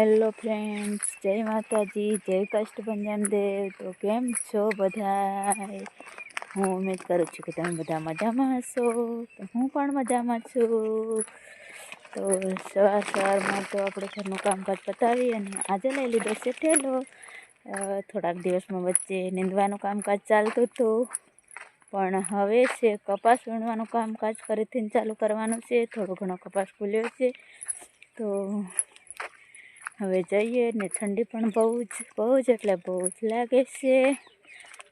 Hello friends, જય માતાજી, જય કષ્ટભંજન દેવ. તો કેમ છો બધા હું ઉમેદ કરું છું કે તમે બધા મજામાં હશો. તો હું પણ મજામાં છું. તો સવાર સવારમાં તો આપણે ઘરનું કામકાજ પતાવી અને આજે લઈ લીધો છે ઠેલો. થોડાક દિવસમાં વચ્ચે નીંદવાનું કામકાજ ચાલતું હતું. પણ હવે છે કપાસ વીણવાનું કામકાજ ફરીથી ચાલુ કરવાનું છે. થોડો ઘણો કપાસ ખુલ્યો છે. તો હવે જઈએ ને ઠંડી પણ બહુ જ બહુ જ એટલે બહુ જ લાગે છે.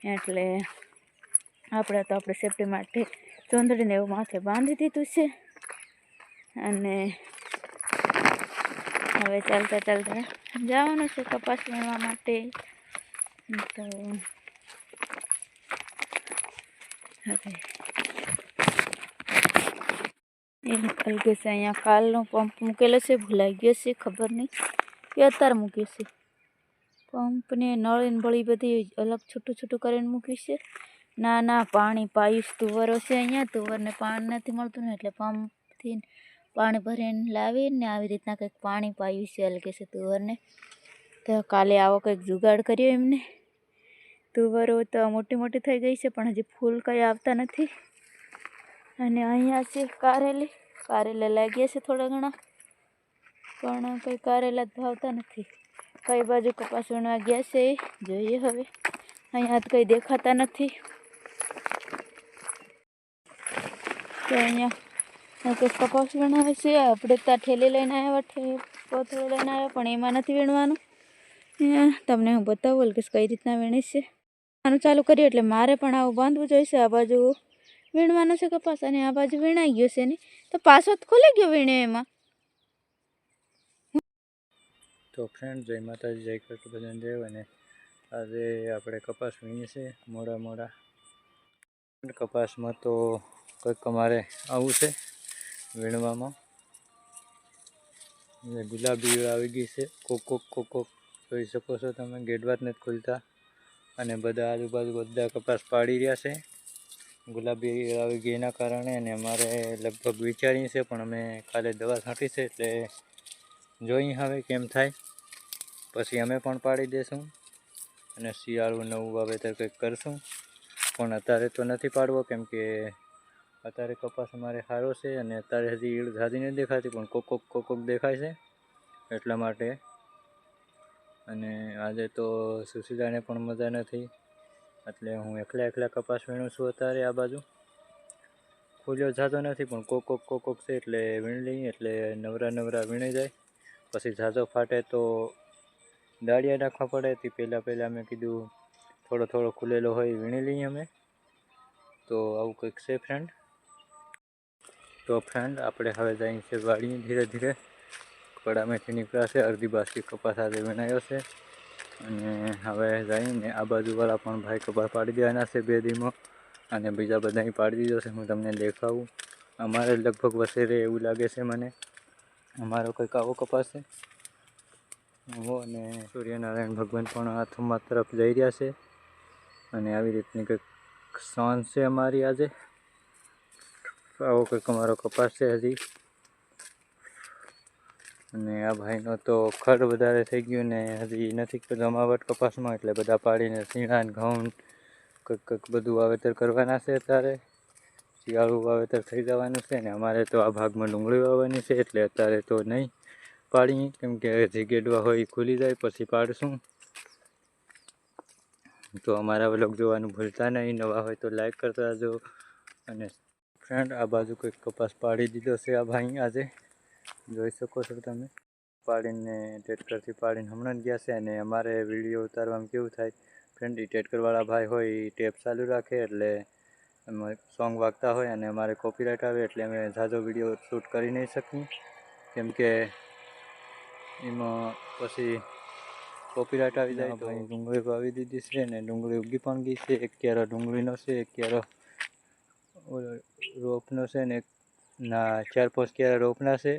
એટલે આપણે તો આપણે સેફટી માટે ચોંદડીને એવું માથે બાંધી દીધું છે. અને હવે ચાલતા ચાલતા જવાનું છે કપાસ વીણવા માટે. તો હવે એ નીકળી ગયો છે અહીંયા કાલનો પંપ મૂકેલો છે, ભૂલાઈ ગયો છે, ખબર નહીં. અત્યારે મૂક્યું છે પંપને નળીને બળી બધી અલગ છૂટું છૂટું કરીને મૂક્યું છે. ના ના, પાણી પાયુસ તુવરો છે અહીંયા. તુવરને પાણી નથી મળતું ને એટલે પંપથી પાણી ભરીને લાવીને આવી રીતના કંઈક પાણી પાયું છે અલગે છે તુવરને. તો કાલે આવો કંઈક જુગાડ કર્યો એમને. તુવરો તો મોટી મોટી થઈ ગઈ છે, પણ હજી ફૂલ કંઈ આવતા નથી. અને અહીંયા છે કારેલી. કારેલા લાગ્યા છે થોડા ઘણા. પણ કંઈ કારેલા જ ભાવતા નથી. કઈ બાજુ કપાસ વીણવા ગયા છે. જોઈએ હવે. અહીંયા તો કંઈ દેખાતા નથી. તો અહીંયા કંઈક કપાસ વીણાવે છે. આપણે ત્યાં ઠેલી લઈને આવ્યા ઠે, કોથળો લઈને આવ્યા, પણ એમાં નથી વીણવાનું. અહીંયા તમને હું બતાવું કે કઈ રીતના વીણી છે. આનું ચાલુ કરીએ એટલે મારે પણ આવું બાંધવું જોઈશે. આ બાજુ વીણવાનો છે કપાસ અને આ બાજુ વીણાઈ ગયો છે ને. તો પાછો ખુલી ગયો વીણે એમાં. તો ફ્રેન્ડ જય માતાજી, જય કૃષ્ણ ભજન દેવ. અને આજે આપણે કપાસ વીણીએ છીએ, મોડા મોડા. કપાસમાં તો કંઈક અમારે આવું છે, વીણવામાં. ગુલાબી આવી ગઈ છે, કોક કોક કોક કોક. જોઈ શકો છો તમે ગેડવાત નથી ખુલતા. અને બધા આજુબાજુ બધા કપાસ પાડી રહ્યા છે. ગુલાબી આવી ગઈ એના કારણે અને અમારે લગભગ વિચારીએ છે પણ અમે કાલે દવા છાંટી છે, એટલે જોઈએ હવે કેમ થાય. પછી અમે પણ પાડી દઈશું અને શિયાળું નવું વાવેતર કંઈક કરશું. પણ અત્યારે તો નથી પાડવો, કેમ કે અત્યારે કપાસ અમારે સારો છે અને અત્યારે હજી ઈળ ઝાદી નથી દેખાતી, પણ કોકોક કોક કોક કોક દેખાય છે એટલા માટે. અને આજે તો સુશીલાને પણ મજા નથી, એટલે હું એકલા એકલા કપાસ વીણું છું અત્યારે આ બાજુ. ખુલ્યો જાતો નથી, પણ કોકોક કોક કોક કોક છે એટલે વીણી લઈએ, એટલે નવરા નવરા વીણી જાય. પછી ઝાઝો ફાટે તો દાળિયા નાખવા પડે તે પહેલાં પહેલાં મેં કીધું થોડો થોડો ખુલેલો હોય વીણી લઈએ અમે. તો આવું કંઈક છે ફ્રેન્ડ તો ફ્રેન્ડ આપણે હવે જઈએ છીએ વાડીએ ધીરે ધીરે. કડામેથી નીકળ્યા છે, અડધી બાસકી કપાસ સાથે વીણાયો છે. અને હવે જઈને આ બાજુવાળા પણ ભાઈ કપા પાડી દેવાના છે બે દીમાં. અને બીજા બધાએ પાડી દીધો છે, હું તમને દેખાવું. અમારે લગભગ વસેરે એવું લાગે છે મને. અમારો કંઈક આવો કપાસ છે. આવો અને સૂર્યનારાયણ ભગવાન પણ હાથમાં તરફ જઈ રહ્યા છે. અને આવી રીતની કંઈક સોન છે અમારી આજે. આવો કંઈક અમારો કપાસ છે હજી. અને આ ભાઈનો તો ખડ વધારે થઈ ગયું ને હજી નથી જમાવટ કપાસમાં, એટલે બધા પાડીને સીણા ઘઉં કંઈક કંઈક બધું વાવેતર કરવાના છે અત્યારે. શિયાળું વાવેતર થઈ જવાનું છે ને અમારે તો આ ભાગમાં ડુંગળી વાવવાની છે, એટલે અત્યારે તો નહીં. પાડી, કેમ કે જે ગેડવા હોય એ ખુલી જાય, પછી પાડશું. તો અમારા વ્લોગ જોવાનું ભૂલતા નહીં. નવા હોય તો લાઈક કરતા જાઓ. અને ફ્રેન્ડ આ બાજુ કંઈક કપાસ પાડી દીધો છે આ ભાઈ આજે. જોઈ શકો છો તમે. પાડીને ટ્રેક્ટરથી પાડીને હમણાં જ ગયા છે અને અમારે વીડિયો ઉતારવામાં કેવું થાય? ફ્રેન્ડ એ ટેટકરવાળા ભાઈ હોય એ ટેપ ચાલુ રાખે એટલે એમાં સોંગ વાગતા હોય અને અમારે કોપીરાઇટ આવે એટલે અમે ઝાઝો વીડિયો શૂટ કરી નહીં શકીએ. કેમ કે એમાં પછી કોપીરાઇટ આવી જાય તો ડુંગળી વાવી દીધી છે ને ડુંગળી ઉગી પણ ગઈ છે એક ક્યારો ડુંગળીનો છે એક ક્યારો રોપનો છે ને એક ના ચાર પાંચ ક્યારા રોપના છે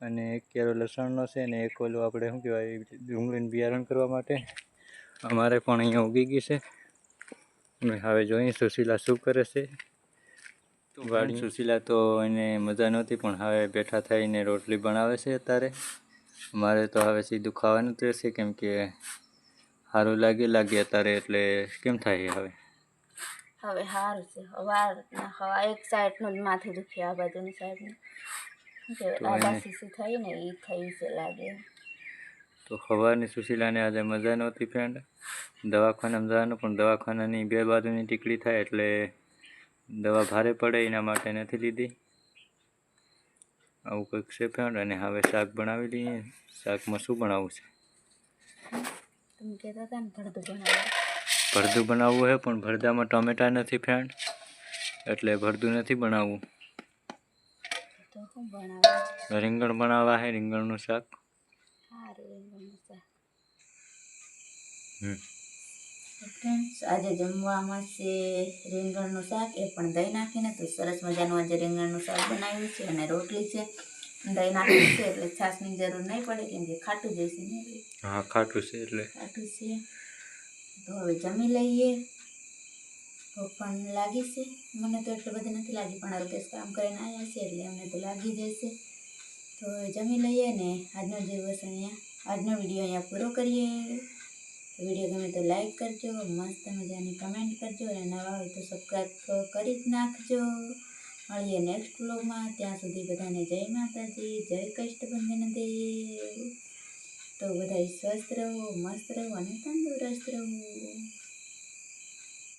અને એક ક્યારો લસણનો છે ને એક ઓલું આપણે શું કહેવાય ડુંગળીનું બિયારણ કરવા માટે. અમારે પણ અહીંયા ઉગી ગઈ છે. અને હવે જોઈએ સુશીલા શું કરે છે. વાડી સુશીલા તો એને મજા નહોતી પણ હવે બેઠા થઈને રોટલી બનાવે છે અત્યારે. મારે તો હવે સીધું ખાવાનું જ રહેશે કેમ કે સારું લાગે લાગે અત્યારે એટલે કેમ થાય હવે? હવે સારું છે હવાર હવા એક સાઈડનું જ માથું દુખે આ બાજુની સાઈડનું શીશી થઈ ને એ થઈ છે લાગે. તો ખવારની સુશીલાને આજે મજા નહોતી ફ્રેન્ડ દવાખાનામાં જવાનું પણ દવાખાનાની બે બાજુની ટીકડી થાય એટલે દવા ભારે પડે એના માટે નથી લીધી. આવું કંઈક છે ફ્રેન્ડ અને હવે શાક બનાવી લઈએ. શાકમાં શું બનાવવું છે? ભરતું બનાવવા છે પણ ભરદામાં ટમેટા નથી ફ્રેન્ડ એટલે ભરદું નથી બનાવવું. રીંગણ બનાવવા છે રીંગણનું શાક? સારું રીંગણનું શાક. હમ. ફ્રેન્ડ્સ આજે જમવામાં છે રીંગણનું શાક એ પણ દહીં નાખીને તો સરસ મજાનું આજે રીંગણનું શાક બનાવ્યું છે અને રોટલી છે. દહીં નાખ્યું છે એટલે છાશની જરૂર નહીં પડે કેમ કે ખાટું જઈશે ને એટલે. હા ખાટું છે એટલે. ખાટું છે. તો હવે જમી લઈએ. ભૂખ પણ લાગી છે. મને તો એટલી બધી નથી લાગી પણ અલ્કેશ કામ કરીને આવ્યા છે એટલે અમને તો લાગી જશે તો હવે જમી લઈએ ને આજનો દિવસ અહીંયા આજનો વીડિયો અહીંયા પૂરો કરીએ. વીડિયો ગમે તો લાઈક કરજો, મસ્ત મજાની કમેન્ટ કરજો અને નવા હોય તો સબસ્ક્રાઈબ કરી જ નાખજો. મળીએ નેક્સ્ટ બ્લોગમાં ત્યાં સુધી બધાને જય માતાજી, જય કષ્ટબંધન દેવ. તો બધા સ્વસ્થ રહો, મસ્ત રહો અને તંદુરસ્ત રહો.